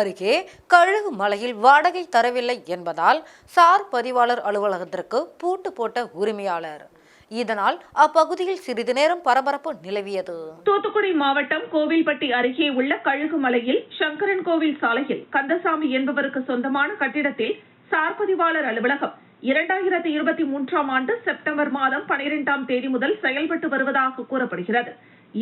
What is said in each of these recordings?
அருகே கழுகு மலையில் வாடகை தரவில்லை என்பதால் சார் பதிவாளர் அலுவலகத்திற்கு பூட்டு போட்ட உரிமையாளர். இதனால் அப்பகுதியில் சிறிது நேரம் பரபரப்பு நிலவியது. தூத்துக்குடி மாவட்டம் கோவில்பட்டி அருகே உள்ள கழுகுமலையில் சங்கரன் கோவில் சாலையில் கந்தசாமி என்பவருக்கு சொந்தமான கட்டிடத்தில் சார்பதிவாளர் அலுவலகம் இரண்டாயிரத்தி இருபத்தி மூன்றாம் ஆண்டு செப்டம்பர் மாதம் பனிரெண்டாம் தேதி முதல் செயல்பட்டு வருவதாக கூறப்படுகிறது.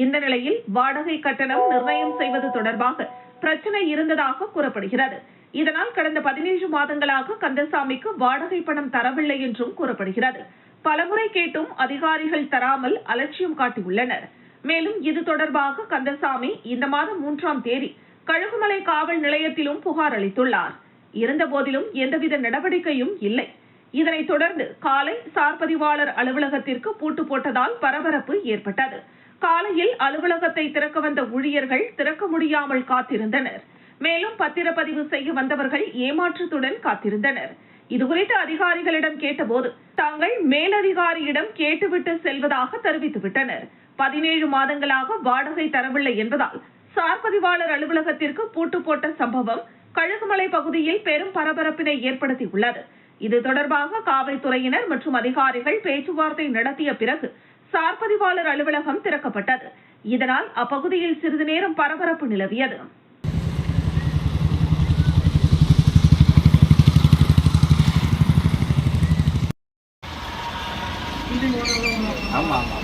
இந்த நிலையில் வாடகை கட்டணம் நிர்ணயம் செய்வது தொடர்பாக பிரச்சனை இருந்ததாக கூறப்படுகிறது. இதனால் கடந்த பதினேழு மாதங்களாக கந்தசாமிக்கு வாடகை பணம் தரவில்லை என்றும் கூறப்படுகிறது. பலமுறை கேட்டும் அதிகாரிகள் தராமல் அலட்சியம் காட்டியுள்ளனர். மேலும் இது தொடர்பாக கந்தசாமி இந்த மாதம் மூன்றாம் தேதி கழுகுமலை காவல் நிலையத்திலும் புகார் அளித்துள்ளார். இருந்த போதிலும் எந்தவித நடவடிக்கையும் இல்லை. இதனைத் தொடர்ந்து காலை சார்பதிவாளர் அலுவலகத்திற்கு பூட்டு போட்டதால் பரபரப்பு ஏற்பட்டது. காலையில் அலுவலகத்தை திறக்க வந்த ஊழியர்கள் திறக்க முடியாமல் காத்திருந்தனர். மேலும் பத்திரப்பதிவு செய்ய வந்தவர்கள் ஏமாற்றத்துடன் காத்திருந்தனர். இதுகுறித்து அதிகாரிகளிடம் கேட்டபோது தாங்கள் மேலதிகாரியிடம் கேட்டுவிட்டு செல்வதாக தெரிவித்துவிட்டனர். பதினேழு மாதங்களாக வாடகை தரவில்லை என்பதால் சார்பதிவாளர் அலுவலகத்திற்கு பூட்டு போட்ட சம்பவம் கழுகுமலை பகுதியில் பெரும் பரபரப்பினை ஏற்படுத்தியுள்ளது. இது தொடர்பாக காவல்துறையினர் மற்றும் அதிகாரிகள் பேச்சுவார்த்தை நடத்திய பிறகு சார்பதிவாளர் அலுவலகம் திறக்கப்பட்டது. இதனால் அப்பகுதியில் சிறிது நேரம் பரபரப்பு நிலவியது. ஆமாம் ஆமாம்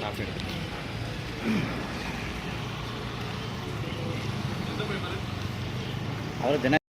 சாப்பிட்டு அவர் தின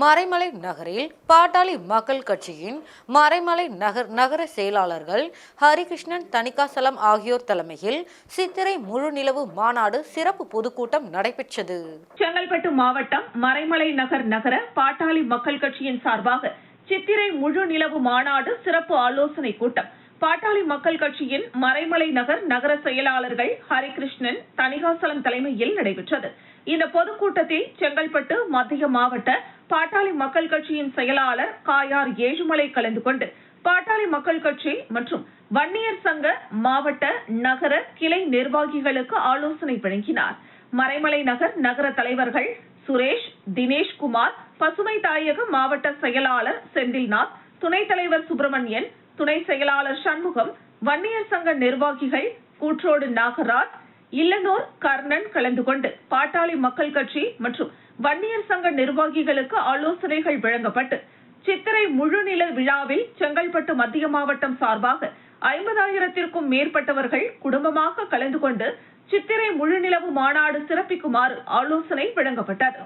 மறைமலை நகரில் பாட்டாளி மக்கள் கட்சியின் மறைமலை நகர் நகர செயலாளர்கள் ஹரிகிருஷ்ணன் தணிகாசலம் ஆகியோர் தலைமையில் சித்திரை முழு நிலவு மாநாடு சிறப்பு பொதுக்கூட்டம் நடைபெற்றது. செங்கல்பட்டு மாவட்டம் மறைமலை நகர் நகர பாட்டாளி மக்கள் கட்சியின் சார்பாக சித்திரை முழு நிலவு மாநாடு சிறப்பு ஆலோசனை கூட்டம் பாட்டாளி மக்கள் கட்சியின் மறைமலை நகர் நகர செயலாளர்கள் ஹரிகிருஷ்ணன் தணிகாசலம் தலைமையில் நடைபெற்றது. இந்த பொதுக்கூட்டத்தில் செங்கல்பட்டு மத்திய மாவட்ட பாட்டாளி மக்கள் கட்சியின் செயலாளர் காயார் ஏழுமலை கலந்து கொண்டு பாட்டாளி மக்கள் கட்சி மற்றும் வன்னியர் சங்க மாவட்ட நகர கிளை நிர்வாகிகளுக்கு ஆலோசனை வழங்கினார். மறைமலை நகர் நகர தலைவர்கள் சுரேஷ் தினேஷ்குமார் பசுமை தாயக மாவட்ட செயலாளர் செந்தில்நாத் துணைத் தலைவர் சுப்பிரமணியன் துணை செயலாளர் சண்முகம் வன்னியர் சங்க நிர்வாகிகள் கூற்றோடு நாகராஜ் இல்லனூர் கர்ணன் கலந்து கொண்டு பாட்டாளி மக்கள் கட்சி மற்றும் வன்னியர் சங்க நிர்வாகிகளுக்கு ஆலோசனைகள் வழங்கப்பட்டு சித்திரை முழுநில விழாவில் செங்கல்பட்டு மத்திய மாவட்டம் சார்பாக ஐம்பதாயிரத்திற்கும் மேற்பட்டவர்கள் குடும்பமாக கலந்து கொண்டு சித்திரை முழுநிலவு மாநாடு சிறப்பிக்குமாறு ஆலோசனை வழங்கப்பட்டது.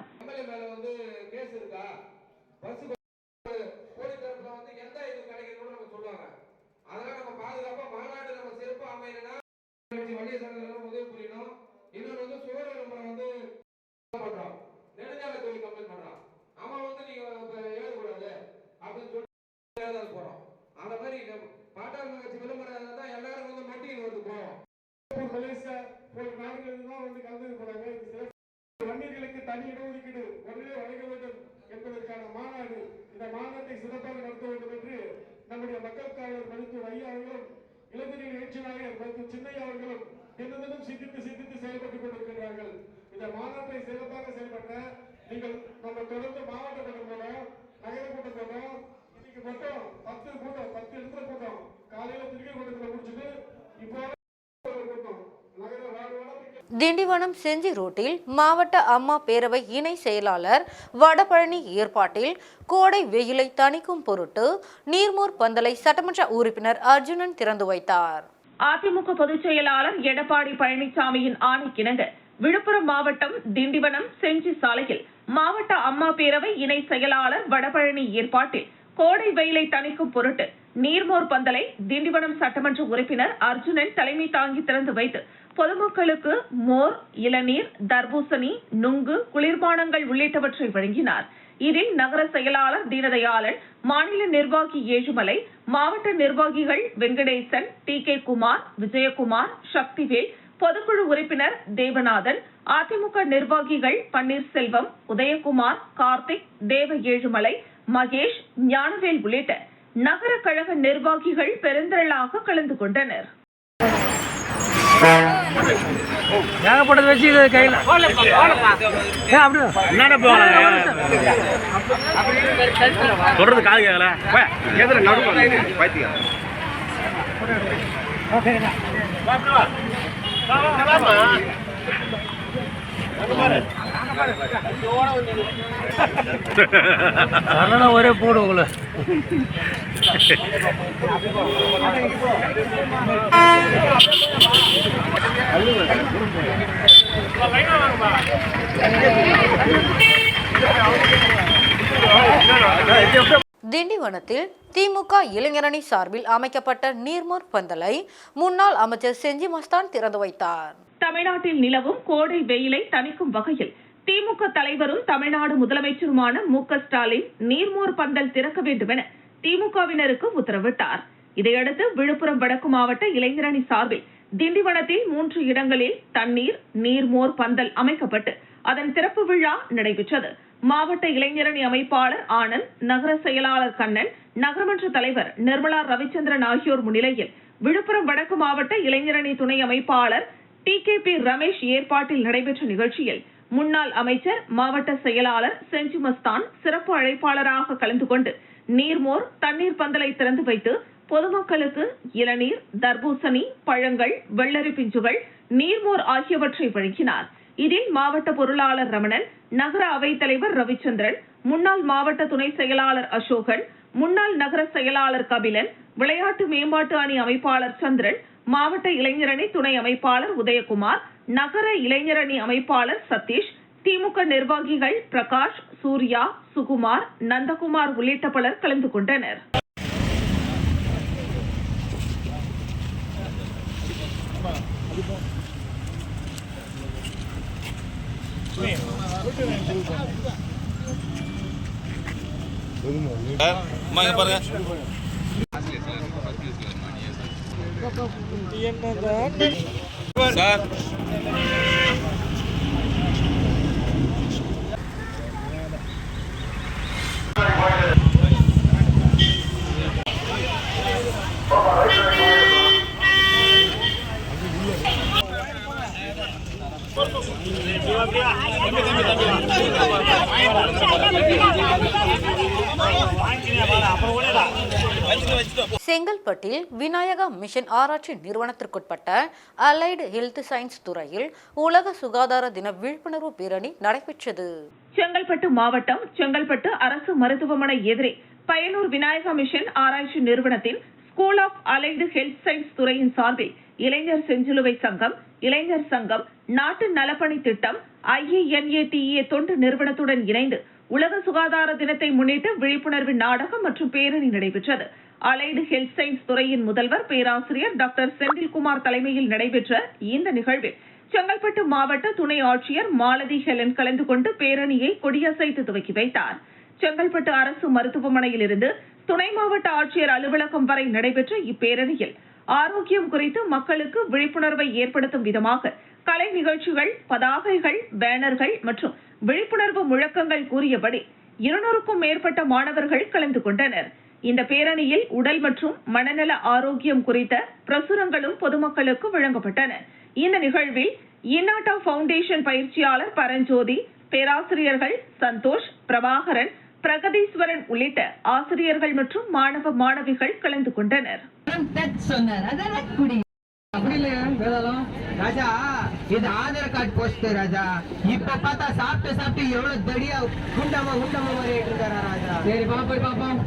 வண்டிய சங்கங்கள் உதவி புரியணும் இன்னொன்று வந்து சுவர் நம்ம வந்து பண்றோம் நெடுஞ்சாலை தொழில் கம்ப்ளைண்ட் பண்றோம் அவன் வந்து நீங்க இப்ப எழுதக்கூடாது அப்படின்னு சொல்லி எழுத போறோம் அந்த மாதிரி பாட்டாளர் கட்சி விளம்பரம் தான் எல்லாரும் வந்து மெட்டீரியல் வந்து போவோம் போன்ற நாடுகளில் தான் வந்து கலந்து போறாங்க வன்னியர்களுக்கு தனி இடஒதுக்கீடு உடனே வழங்க வேண்டும் என்பதற்கான மாநாடு இந்த மாநாட்டை சிறப்பாக நடத்த வேண்டும் என்று நம்முடைய மக்கள் காவலர் மருத்துவர் ஐயா அவர்களும் இளைஞர்கள் எழுச்சி நாயகர் மருத்துவர் சின்னையா அவர்களும் தினதினம் சிந்தித்து சிந்தித்து செயல்பட்டுக் கொண்டிருக்கிறார்கள் இந்த மாநாட்டை சிறப்பாக செயல்பட்ட நீங்கள் நம்ம தொடர்ந்து மாவட்ட கூட்டம் போனோம் நகர கூட்டம் போனோம் இன்னைக்கு மொத்தம் பத்து கூட்டம் பத்து இடத்துல கூட்டம் காலையில திருக்கை கூட்டத்தில் முடிச்சுட்டு இப்போ ஒரு கூட்டம் நகர வார்டு வார்டா திண்டிவனம் செஞ்சி ரோட்டில் மாவட்ட அம்மா பேரவை இணை செயலாளர் வடபழனி ஏற்பாட்டில் கோடை வெயிலை தணிக்கும் பொருட்டு நீர்மோர் பந்தலை சட்டமன்ற உறுப்பினர் அர்ஜுனன் திறந்து வைத்தார். அதிமுக பொதுச் செயலாளர் எடப்பாடி பழனிசாமியின் ஆணைக்கிணங்க விழுப்புரம் மாவட்டம் திண்டிவனம் செஞ்சி சாலையில் மாவட்ட அம்மா பேரவை இணை செயலாளர் வடபழனி ஏற்பாட்டில் கோடை வெயிலை தணிக்கும் பொருட்டு நீர்மோர் பந்தலை திண்டிவனம் சட்டமன்ற உறுப்பினர் அர்ஜுனன் தலைமை தாங்கி திறந்து வைத்து பொதுமக்களுக்கு மோர் இளநீர் தர்பூசணி நுங்கு குளிர்பானங்கள் உள்ளிட்டவற்றை வழங்கினார். இதில் நகர செயலாளர் தீனதயாளன் மாநில நிர்வாகி ஏழுமலை மாவட்ட நிர்வாகிகள் வெங்கடேசன் டி கே குமார் விஜயகுமார் சக்திவேல் பொதுக்குழு உறுப்பினர் தேவநாதன் அதிமுக நிர்வாகிகள் பன்னீர்செல்வம் உதயகுமார் கார்த்திக் தேவ ஏழுமலை மகேஷ் ஞானவேல் உள்ளிட்ட நகர கழக நிர்வாகிகள் பெருந்திரளாக கலந்து கொண்டனர். ஏகப்பட்டது வச்சு இது கையில். ஏன் அப்படியே. என்னடா சொல்றது காது கேட்கல எதிர நடுவில் பைத்தியம். வரணும் ஒரே போடு உங்களை. திண்டிவனத்தில் திமுக இளைஞரணி சார்பில் அமைக்கப்பட்ட நீர்மோர் பந்தலை முன்னாள் அமைச்சர் செஞ்சி மஸ்தான் திறந்து வைத்தார். தமிழ்நாட்டில் நிலவும் கோடை வெயிலை தணிக்கும் வகையில் திமுக தலைவரும் தமிழ்நாடு முதலமைச்சருமான மு ஸ்டாலின் நீர்மோர் பந்தல் திறக்க வேண்டும் என திமுகவினருக்கு உத்தரவிட்டார். இதையடுத்து விழுப்புரம் வடக்கு மாவட்ட இளைஞரணி சார்பில் திண்டிவனத்தில் மூன்று இடங்களில் தண்ணீர் நீர்மோர் பந்தல் அமைக்கப்பட்டு அதன் திறப்பு விழா நடைபெற்றது. மாவட்ட இளைஞரணி அமைப்பாளர் ஆனந்த் நகர செயலாளர் கண்ணன் நகரமன்ற தலைவர் நிர்மலா ரவிச்சந்திரன் ஆகியோர் முன்னிலையில் விழுப்புரம் வடக்கு மாவட்ட இளைஞரணி துணை அமைப்பாளர் டி கே பி ரமேஷ் ஏற்பாட்டில் நடைபெற்ற நிகழ்ச்சியில் முன்னாள் அமைச்சர் மாவட்ட செயலாளர் செஞ்சு மஸ்தான் சிறப்பு அழைப்பாளராக கலந்து கொண்டு நீர்மோர் தண்ணீர் பந்தலை திறந்து வைத்து பொதுமக்களுக்கு இளநீர் தர்பூசணி பழங்கள் வெள்ளரி பிஞ்சுகள் நீர்மோர் ஆகியவற்றை வழங்கினார். இதில் மாவட்ட பொருளாளர் ரமணன் நகர அவைத் தலைவர் ரவிச்சந்திரன் முன்னாள் மாவட்ட துணை செயலாளர் அசோகன் முன்னாள் நகர செயலாளர் கபிலன் விளையாட்டு மேம்பாட்டு அணி அமைப்பாளர் சந்திரன் மாவட்ட இளைஞரணி துணை அமைப்பாளர் உதயகுமார் நகர இளைஞரணி அமைப்பாளர் சதீஷ் திமுக நிர்வாகிகள் பிரகாஷ் சூர்யா சுகுமார் நந்தகுமார் உள்ளிட்ட பலர் கலந்து கொண்டனர். அம்மா இங்க பாருங்க சார் செங்கல்பட்டில் விநாயகா மிஷன் ஆராய்ச்சி நிறுவனத்திற்குட்பட்ட அலைடு ஹெல்த் சயின்ஸ் துறையில் உலக சுகாதார தின விழிப்புணர்வு பேரணி நடைபெற்றது. செங்கல்பட்டு மாவட்டம் செங்கல்பட்டு அரசு மருத்துவமனை எதிரே பயனூர் விநாயகா மிஷன் ஆராய்ச்சி நிறுவனத்தின் school of allied health science துறையின் சார்பில் இளைஞர் செஞ்சிலுவை சங்கம் இளைஞர் சங்கம் நாட்டு நலப்பணி திட்டம் ஐஏஎன்ஏடிஏ தொண்டு நிறுவனத்துடன் இணைந்து உலக சுகாதார தினத்தை முன்னிட்டு விழிப்புணர்வு நாடகம் மற்றும் பேரணி நடைபெற்றது. அலைடு ஹெல்த் சயின்ஸ் துறையின் முதல்வர் பேராசிரியர் டாக்டர் செந்தில்குமார் தலைமையில் நடைபெற்ற இந்த நிகழ்வில் செங்கல்பட்டு மாவட்ட துணை ஆட்சியர் மாலதி ஹெலன் கலந்து கொண்டு பேரணியை கொடியசைத்து துவக்கி வைத்தார். செங்கல்பட்டு அரசு மருத்துவமனையில் இருந்து துணை மாவட்ட ஆட்சியர் அலுவலகம் வரை நடைபெற்ற இப்பேரணியில் ஆரோக்கியம் குறித்து மக்களுக்கு விழிப்புணர்வை ஏற்படுத்தும் விதமாக கலை நிகழ்ச்சிகள் பதாகைகள் பேனர்கள் மற்றும் விழிப்புணர்வு முழக்கங்கள் கூறியபடி இருநூறுக்கும் மேற்பட்ட மாணவர்கள் கலந்து கொண்டனர். இந்த பேரணியில் உடல் மற்றும் மனநல ஆரோக்கியம் குறித்த பிரசுரங்களும் பொதுமக்களுக்கு வழங்கப்பட்டன. இந்த நிகழ்வில் இன்னாட்டா ஃபவுண்டேஷன் பயிற்சியாளர் பரஞ்சோதி பேராசிரியர்கள் சந்தோஷ் பிரபாகரன் பிரகதீஸ்வரன் உள்ளிட்ட ஆசிரியர்கள் மற்றும் மாணவ மாணவிகள் கலந்து கொண்டனர். இது ஆதார் கார்டு போஸ்ட் ராஜா. இப்ப பார்த்தா சாப்பிட்டு சாப்பிட்டு எவ்வளவு தடியா உண்டாம உண்டாம மாதிரி இருக்காரா ராஜா? சரி பா போய் பாப்போம்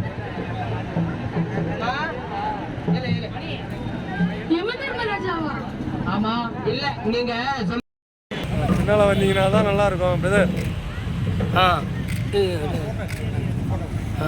ஆமா இல்ல. நீங்க முன்னால் வந்தீங்கன்னா தான் நல்லா இருக்கும் பிரதர் ஆ. ஆ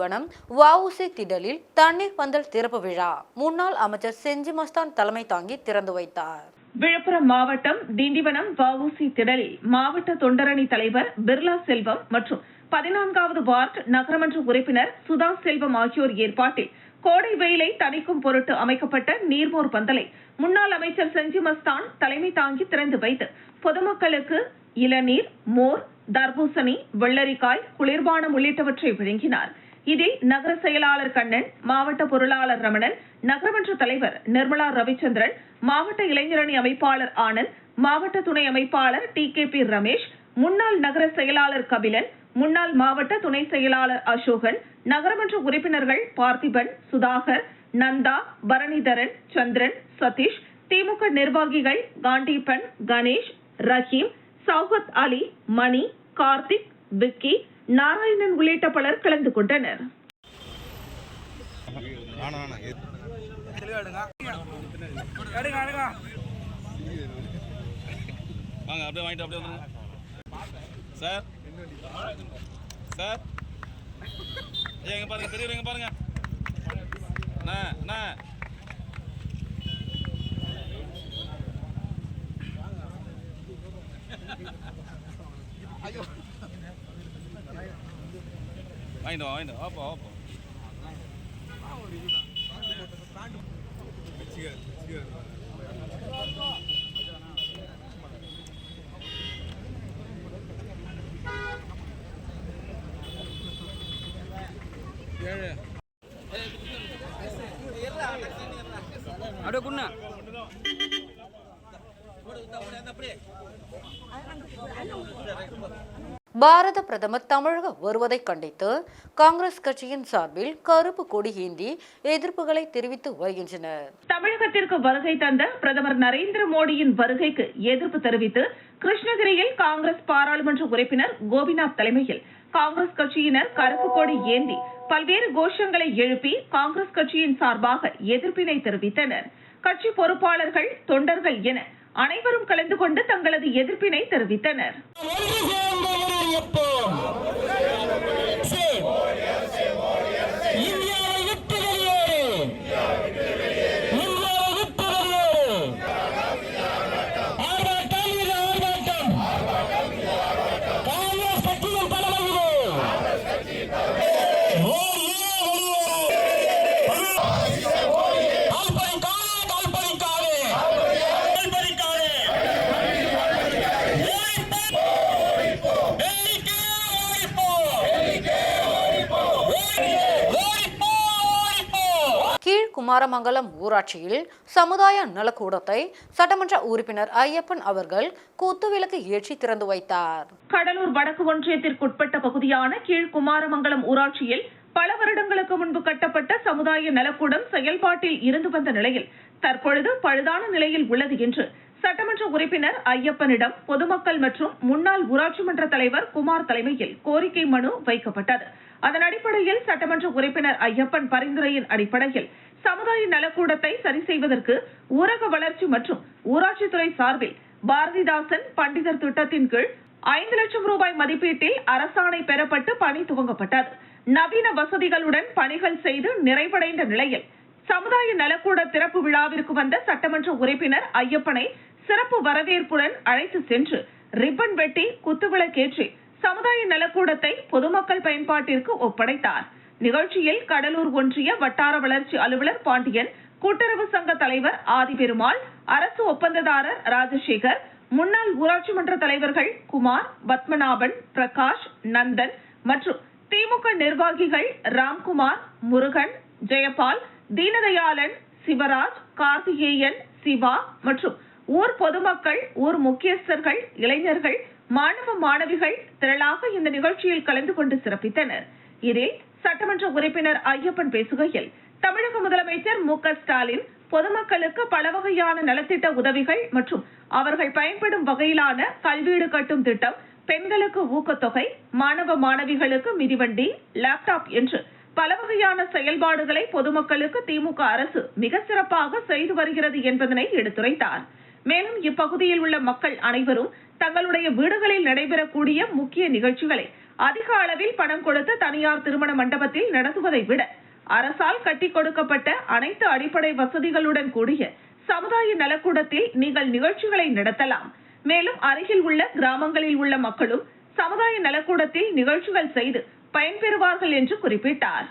நிறுவனம் வஉசி திடலில் தண்ணீர் பந்தல் திறப்பு விழா. முன்னாள் அமைச்சர் செஞ்சி மஸ்தான் தலைமை தாங்கி திறந்து வைத்தார். விழுப்புரம் மாவட்டம் திண்டிவனம் வஉசி திடலில் மாவட்ட தொண்டரணி தலைவர் பிர்லா செல்வம் மற்றும் பதினான்காவது வார்டு நகரமன்ற உறுப்பினர் சுதா செல்வம் ஆகியோர் ஏற்பாட்டில் கோடை வெயிலை தணிக்கும் பொருட்டு அமைக்கப்பட்ட நீர்மோர் பந்தலை முன்னாள் அமைச்சர் செஞ்சி மஸ்தான் தலைமை தாங்கி திறந்து வைத்து பொதுமக்களுக்கு இளநீர் மோர் தர்பூசணி வெள்ளரிக்காய் குளிர்பானம் உள்ளிட்டவற்றை வழங்கினார். இதில் நகர செயலாளர் கண்ணன் மாவட்ட பொருளாளர் ரமணன் நகரமன்ற தலைவர் நிர்மலா ரவிச்சந்திரன் மாவட்ட இளைஞரணி அமைப்பாளர் ஆனந்த் மாவட்ட துணை அமைப்பாளர் டி கே பி ரமேஷ் முன்னாள் நகர செயலாளர் கபிலன் முன்னாள் மாவட்ட துணை செயலாளர் அசோகன் நகரமன்ற உறுப்பினர்கள் பார்த்திபன் சுதாகர் நந்தா பரணிதரன் சந்திரன் சதீஷ் திமுக நிர்வாகிகள் காண்டீபன் கணேஷ் ரஹீம் சௌகத் அலி மணி கார்த்திக் விக்கி நாராயணன் உள்ளிட்ட பலர் கலந்து கொண்டனர். வாங்க அப்படியே வாங்கிட்டு அப்படியே வந்துருங்க. Sir sir. எங்க பாருங்க பெரியவர் எங்க பாருங்க. அண்ணா அண்ணா. வாங்கிட்டு வா வாங்கிட்டு வா வாப்பா வாப்பா அப்படியே பாரத பிரதமர் தமிழகம் வருவதை கண்டித்து காங்கிரஸ் கட்சியின் சார்பில் கருப்பு கொடி ஏந்தி எதிர்ப்புகளை தெரிவித்து வருகின்றனர். தமிழகத்திற்கு வருகை தந்த பிரதமர் நரேந்திர மோடியின் வருகைக்கு எதிர்ப்பு தெரிவித்து கிருஷ்ணகிரியில் காங்கிரஸ் பாராளுமன்ற உறுப்பினர் கோபிநாத் தலைமையில் காங்கிரஸ் கட்சியினர் கருப்பு கொடி ஏந்தி பல்வேறு கோஷங்களை எழுப்பி காங்கிரஸ் கட்சியின் சார்பாக எதிர்ப்பினை தெரிவித்தனர். கட்சி பொறுப்பாளர்கள் தொண்டர்கள் என அனைவரும் கலந்து கொண்டு தங்களது எதிர்ப்பினை தெரிவித்தனர். tempo. குமாரமங்கலம் ஊராட்சியில் சமுதாய நலக்கூடத்தை சட்டமன்ற உறுப்பினர் ஐயப்பன் அவர்கள் குத்துவிளக்கு ஏற்றி திறந்து வைத்தார். கடலூர் வடக்கு ஒன்றியத்திற்குட்பட்ட பகுதியான கீழ் குமாரமங்கலம் ஊராட்சியில் பல வருடங்களுக்கு முன்பு கட்டப்பட்ட சமுதாய நலக்கூடம் செயல்பாட்டில் இருந்து வந்த நிலையில் தற்பொழுது பழுதான நிலையில் உள்ளது என்று சட்டமன்ற உறுப்பினர் ஐயப்பனிடம் பொதுமக்கள் மற்றும் முன்னாள் ஊராட்சி மன்ற தலைவர் குமார் தலைமையில் கோரிக்கை மனு வைக்கப்பட்டது. அதன் அடிப்படையில் சட்டமன்ற உறுப்பினர் ஐயப்பன் பரிந்துரையின் அடிப்படையில் சமுதாய நலக்கூடத்தை சரி செய்வதற்கு ஊரக வளர்ச்சி மற்றும் ஊராட்சித்துறை சார்பில் பாரதிதாசன் பண்டிதர் திட்டத்தின் கீழ் ஐந்து லட்சம் ரூபாய் மதிப்பீட்டில் அரசாணை பெறப்பட்டு பணி துவங்கப்பட்டது. நவீன வசதிகளுடன் பணிகள் செய்து நிறைவடைந்த நிலையில் சமுதாய நலக்கூட திறப்பு விழாவிற்கு வந்த சட்டமன்ற உறுப்பினர் ஐயப்பனை சிறப்பு வரவேற்புடன் அழைத்து சென்று ரிப்பன் வெட்டி குத்துவிளக்கேற்றி சமுதாய நலக்கூடத்தை பொதுமக்கள் பயன்பாட்டிற்கு ஒப்படைத்தார். நிகழ்ச்சியில் கடலூர் ஒன்றிய வட்டார வளர்ச்சி அலுவலர் பாண்டியன் கூட்டுறவு சங்க தலைவர் ஆதிபெருமாள் அரசு ஒப்பந்ததாரர் ராஜசேகர் முன்னாள் ஊராட்சி மன்ற தலைவர்கள் குமார் பத்மநாபன் பிரகாஷ் நந்தன் மற்றும் திமுக நிர்வாகிகள் ராம்குமார் முருகன் ஜெயபால் தீனதயாளன் சிவராஜ் கார்த்திகேயன் சிவா மற்றும் ஊர் பொதுமக்கள் ஊர் முக்கியஸ்தர்கள் இளைஞர்கள் மாணவ மாணவிகள் திரளாக இந்த நிகழ்ச்சியில் கலந்து கொண்டு சிறப்பித்தனர். இதில் சட்டமன்ற உறுப்பினர் ஐயப்பன் பேசுகையில் தமிழக முதலமைச்சர் மு ஸ்டாலின் பொதுமக்களுக்கு பல வகையான நலத்திட்ட உதவிகள் மற்றும் அவர்கள் பயன்படும் வகையிலான கல்வீடு கட்டும் திட்டம் பெண்களுக்கு ஊக்கத்தொகை மாணவ மாணவிகளுக்கு மிதிவண்டி லேப்டாப் என்று பல வகையான செயல்பாடுகளை பொதுமக்களுக்கு திமுக அரசு மிக சிறப்பாக செய்து வருகிறது என்பதனை எடுத்துரைத்தார். மேலும் இப்பகுதியில் உள்ள மக்கள் அனைவரும் தங்களுடைய வீடுகளில் நடைபெறக்கூடிய முக்கிய நிகழ்ச்சிகளை அதிக அளவில் பணம் கொடுத்து தனியார் திருமண மண்டபத்தில் நடத்துவதை விட அரசால் கட்டி கொடுக்கப்பட்ட அனைத்து அடிப்படை வசதிகளுடன் கூடிய சமுதாய நலக்கூடத்தில் நீங்கள் நிகழ்ச்சிகளை நடத்தலாம். மேலும் அருகில் உள்ள கிராமங்களில் உள்ள மக்களும் சமுதாய நலக்கூடத்தில் நிகழ்ச்சிகள் செய்து பயன்பெறுவார்கள் என்று குறிப்பிட்டார்.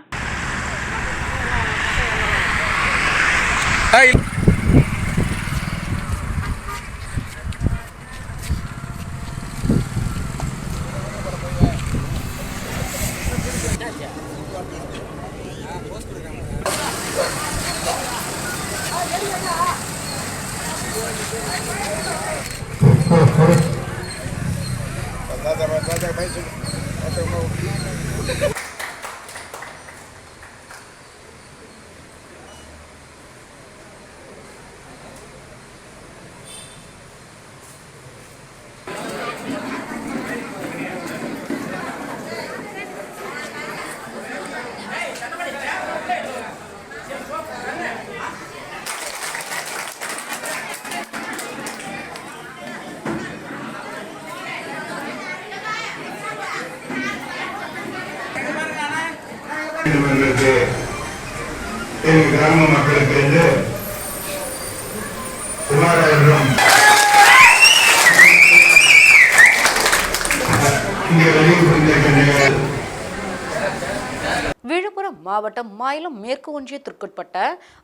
கிராம மக்களுக்கு என்று குமாரவர்களும் இங்கே வெளியே புரிந்திருக்கின்ற விழுப்புரம் மாவட்டம் மாயிலம் மேற்கு ஒன்றியத்திற்குட்பட்ட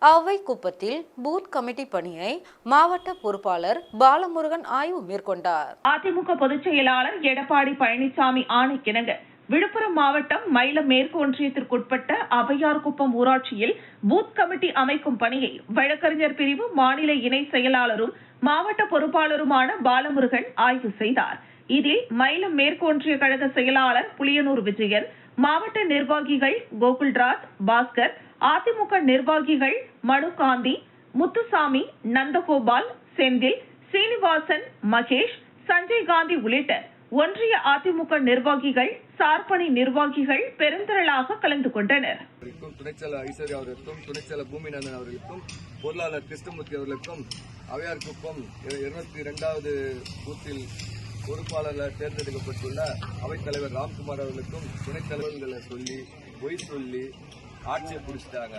அவ்வை குப்பத்தில் பூத் கமிட்டி பணியை மாவட்ட பொறுப்பாளர் பாலமுருகன் ஆய்வு மேற்கொண்டார். அதிமுக பொதுச் செயலாளர் எடப்பாடி பழனிசாமி ஆணைக்கிணங்க. விழுப்புரம் மாவட்டம் மயிலம் மேற்கு ஒன்றியத்திற்குட்பட்ட அவையார்குப்பம் ஊராட்சியில் பூத் கமிட்டி அமைக்கும் பணியை வழக்கறிஞர் பிரிவு மாநில இணை செயலாளரும் மாவட்ட பொறுப்பாளருமான பாலமுருகன் ஆய்வு செய்தார். இதில் மயிலம் மேற்கு ஒன்றிய கழக செயலாளர் புளியனூர் விஜயன் மாவட்ட நிர்வாகிகள் கோகுல்ராஜ் பாஸ்கர் அதிமுக நிர்வாகிகள் மனுகாந்தி முத்துசாமி நந்தகோபால் செந்தில் சீனிவாசன் மகேஷ் சஞ்சய் காந்தி உள்ளிட்ட ஒன்றிய அதிமுக நிர்வாகிகள் சார்பணி நிர்வாகிகள் பெருந்திரளாக கலந்து கொண்டனர். அவர்களுக்கும் ஐஸ்வர்யா அவர்களுக்கும் துணைச்செயலர் பூமிநாதன் அவர்களுக்கும் பொருளாளர் கிருஷ்ணமூர்த்தி அவர்களுக்கும் அவையார் குப்பம் இருநூத்தி இரண்டாவது பூத்தில் பொறுப்பாளர் தேர்ந்தெடுக்கப்பட்டுள்ள அவைத்தலைவர் ராம்குமார் அவர்களுக்கும் துணைத்தலைவர்களை சொல்லி பொய் சொல்லி ஆட்சியை பிடிச்சிட்டாங்க.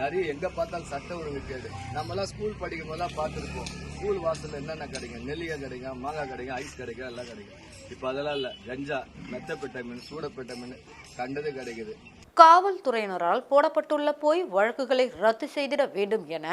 நிறைய எங்க பார்த்தாலும் சட்ட ஒழுங்கு கேடு. நம்மலாம் ஸ்கூல் படிக்கும் போதெல்லாம் பார்த்துருப்போம். ஸ்கூல் வாசல்ல என்னென்ன கிடைக்கும் நெல்லிக்காய் கிடைக்கும் மாங்காய் கிடைக்கும் ஐஸ் கிடைக்கும் எல்லாம் கிடைக்கும் இப்போ அதெல்லாம் இல்லை. கஞ்சா மெத்தப்பட்ட மீன் சூடப்பட்ட மீன் கண்டது கிடைக்குது. காவல்துறையினரால் போடப்பட்டுள்ள பொய் வழக்குகளை ரத்து செய்திட வேண்டும் என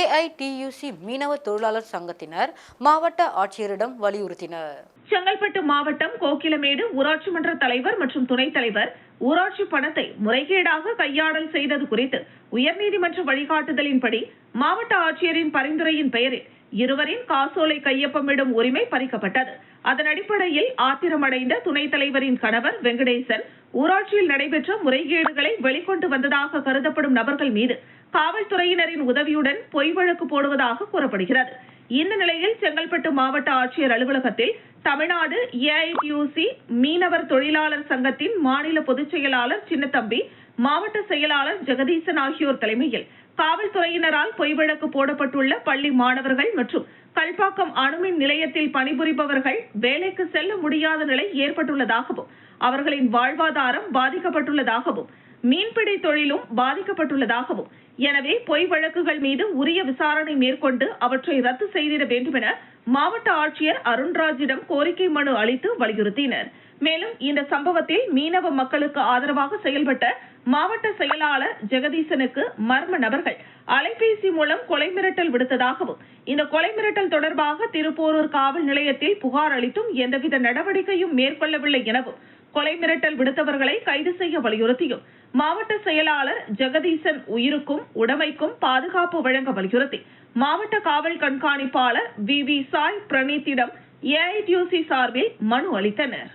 ஏஐடியூசி மீனவ தொழிலாளர் சங்கத்தினர் மாவட்ட ஆட்சியரிடம் வலியுறுத்தினர். செங்கல்பட்டு மாவட்டம் கோக்கிலமேடு ஊராட்சி மன்ற தலைவர் மற்றும் துணைத் தலைவர் ஊராட்சி பணத்தை முறைகேடாக கையாடல் செய்தது குறித்து உயர்நீதிமன்ற வழிகாட்டுதலின்படி மாவட்ட ஆட்சியரின் பரிந்துரையின் பெயரில் இருவரின் காசோலை கையொப்பமிடும் உரிமை பறிக்கப்பட்டது. அதன் அடிப்படையில் ஆத்திரமடைந்த துணைத் தலைவரின் கணவர் வெங்கடேசன் ஊராட்சியில் நடைபெற்ற முறைகேடுகளை வெளிக்கொண்டு வந்ததாக கருதப்படும் நபர்கள் மீது காவல்துறையினரின் உதவியுடன் பொய் வழக்கு போடுவதாக கூறப்படுகிறது. இந்த நிலையில் செங்கல்பட்டு மாவட்ட ஆட்சியர் அலுவலகத்தில் தமிழ்நாடு ஏஐடியூசி மீனவர் தொழிலாளர் சங்கத்தின் மாநில பொதுச் செயலாளர் சின்னத்தம்பி மாவட்ட செயலாளர் ஜெகதீசன் ஆகியோர் தலைமையில் காவல்துறையினரால் பொய் வழக்கு போடப்பட்டுள்ள பள்ளி மாணவர்கள் மற்றும் கல்பாக்கம் அணுமின் நிலையத்தில் பணிபுரிபவர்கள் வேலைக்கு செல்ல முடியாத நிலை ஏற்பட்டுள்ளதாகவும் அவர்களின் வாழ்வாதாரம் பாதிக்கப்பட்டுள்ளதாகவும் மீன்பிடி தொழிலும் பாதிக்கப்பட்டுள்ளதாகவும் எனவே பொய் வழக்குகள் மீது உரிய விசாரணை மேற்கொண்டு அவற்றை ரத்து செய்திட வேண்டுமென மாவட்ட ஆட்சியர் அருண்ராஜிடம் கோரிக்கை மனு அளித்து வலியுறுத்தினர். மேலும் இந்த சம்பவத்தில் மீனவ மக்களுக்கு ஆதரவாக செயல்பட்ட மாவட்ட செயலாளர் ஜெகதீசனுக்கு மர்ம நபர்கள் அலைபேசி மூலம் கொலை மிரட்டல் விடுத்ததாகவும் இந்த கொலை மிரட்டல் தொடர்பாக திருப்போரூர் காவல் நிலையத்தில் புகார் அளித்தும் எந்தவித நடவடிக்கையும் மேற்கொள்ளவில்லை எனவும் கொலை மிரட்டல் விடுத்தவர்களை கைது செய்ய வலியுறுத்தியும் மாவட்ட செயலாளர் ஜெகதீசன் உயிருக்கும் உடமைக்கும் பாதுகாப்பு வழங்க வலியுறுத்தி மாவட்ட காவல் கண்காணிப்பாளர் வி வி சாய் பிரணீத்திடம் ஏஐடியூசி சார்பில் மனு அளித்தனர்.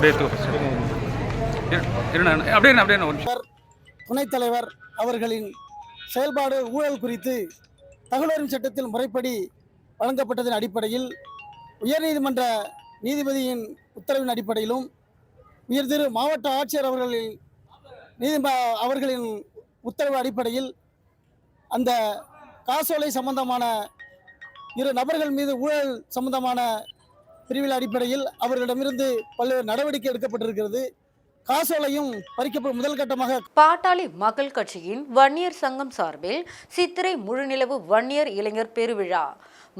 அப்படியே அப்படியே அப்படியே ஒரு துணைத் தலைவர் அவர்களின் செயல்பாடு ஊழல் குறித்து தகவல் சட்டத்தில் முறைப்படி வழங்கப்பட்டதன் அடிப்படையில் உயர்நீதிமன்ற நீதிபதியின் உத்தரவின் அடிப்படையிலும் உயர்திரு மாவட்ட ஆட்சியர் அவர்களின் நீதி அவர்களின் உத்தரவு அடிப்படையில் அந்த காசோலை சம்பந்தமான இரு நபர்கள் மீது ஊழல் சம்பந்தமான பிரிவில் அடிப்படையில் அவர்களிடமிருந்து பல்வேறு நடவடிக்கை எடுக்கப்பட்டிருக்கிறது. காசோலையும் பறிக்கப்ப முதல் கட்டமாக பாட்டாளி மக்கள் கட்சியின் வன்னியர் சங்கம் சார்பில் சித்திரை முழுநிலவு வன்னியர் இளைஞர் பெருவிழா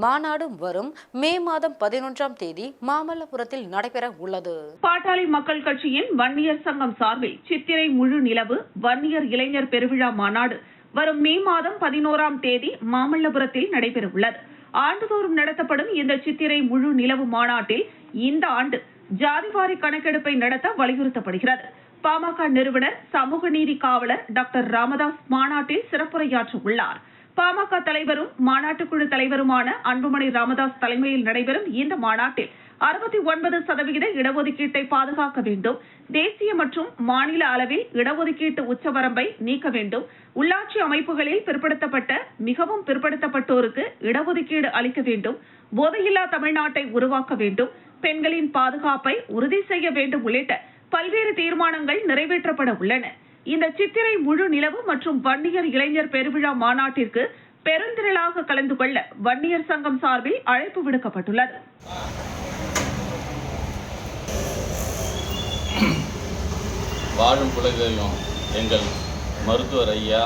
மாநாடு வரும் மே மாதம் பதினொன்றாம் தேதி மாமல்லபுரத்தில் நடைபெற உள்ளது. பாட்டாளி மக்கள் கட்சியின் வன்னியர் சங்கம் சார்பில் சித்திரை முழு நிலவு வன்னியர் இளைஞர் பெருவிழா மாநாடு வரும் மே மாதம் பதினோராம் தேதி மாமல்லபுரத்தில் நடைபெறவுள்ளது. ஆண்டுதோறும் நடத்தப்படும் இந்த சித்திரை முழு நிலவு மாநாட்டில் இந்த ஆண்டு ஜாதிவாரி கணக்கெடுப்பை நடத்த வலியுறுத்தப்படுகிறது. பாமக நிறுவனர் சமூக நீதி காவலர் டாக்டர் ராமதாஸ் மாநாட்டில் சிறப்புரையாற்ற உள்ளார். பாமக தலைவரும் மாநாட்டுக்குழு தலைவருமான அன்புமணி ராமதாஸ் தலைமையில் நடைபெறும் இந்த மாநாட்டில் அறுபத்தி ஒன்பது சதவிகித இடஒதுக்கீட்டை பாதுகாக்க வேண்டும். தேசிய மற்றும் மாநில அளவில் இடஒதுக்கீட்டு உச்சவரம்பை நீக்க வேண்டும். உள்ளாட்சி அமைப்புகளில் பிற்படுத்தப்பட்ட மிகவும் பிற்படுத்தப்பட்டோருக்கு இடஒதுக்கீடு அளிக்க வேண்டும். போதையில்லா தமிழ்நாட்டை உருவாக்க வேண்டும். பெண்களின் பாதுகாப்பை உறுதி செய்ய வேண்டும் உள்ளிட்ட பல்வேறு தீர்மானங்கள் நிறைவேற்றப்பட உள்ளன. இந்த சித்திரை முழு நிலவு மற்றும் வன்னியர் இளைஞர் பெருவிழா மாநாட்டிற்கு பெருந்திரளாக கலந்து கொள்ள வன்னியர் சங்கம் சார்பில் அழைப்பு விடுக்கப்பட்டுள்ளது. வாழும் குலதெய்வம் எங்கள் மருத்துவர் ஐயா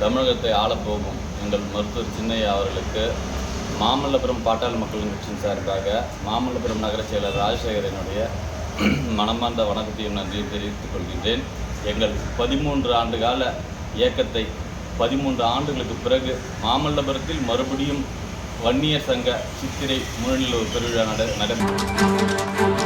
தமிழகத்தை ஆளப்போகும் எங்கள் மருத்துவர் சின்னையா அவர்களுக்கு மாமல்லபுரம் பாட்டாளி மக்கள் கட்சியின் சார்பாக மாமல்லபுரம் நகர செயலர் ராஜசேகரனுடைய மனமார்ந்த வணக்கத்தையும் நன்றியும் தெரிவித்துக் கொள்கின்றேன். எங்கள் பதிமூன்று ஆண்டு கால இயக்கத்தை பதிமூன்று ஆண்டுகளுக்கு பிறகு மாமல்லபுரத்தில் மறுபடியும் வன்னியர் சங்க சித்திரை முழுநிலவு பெருவிழா நட நடைபெறும்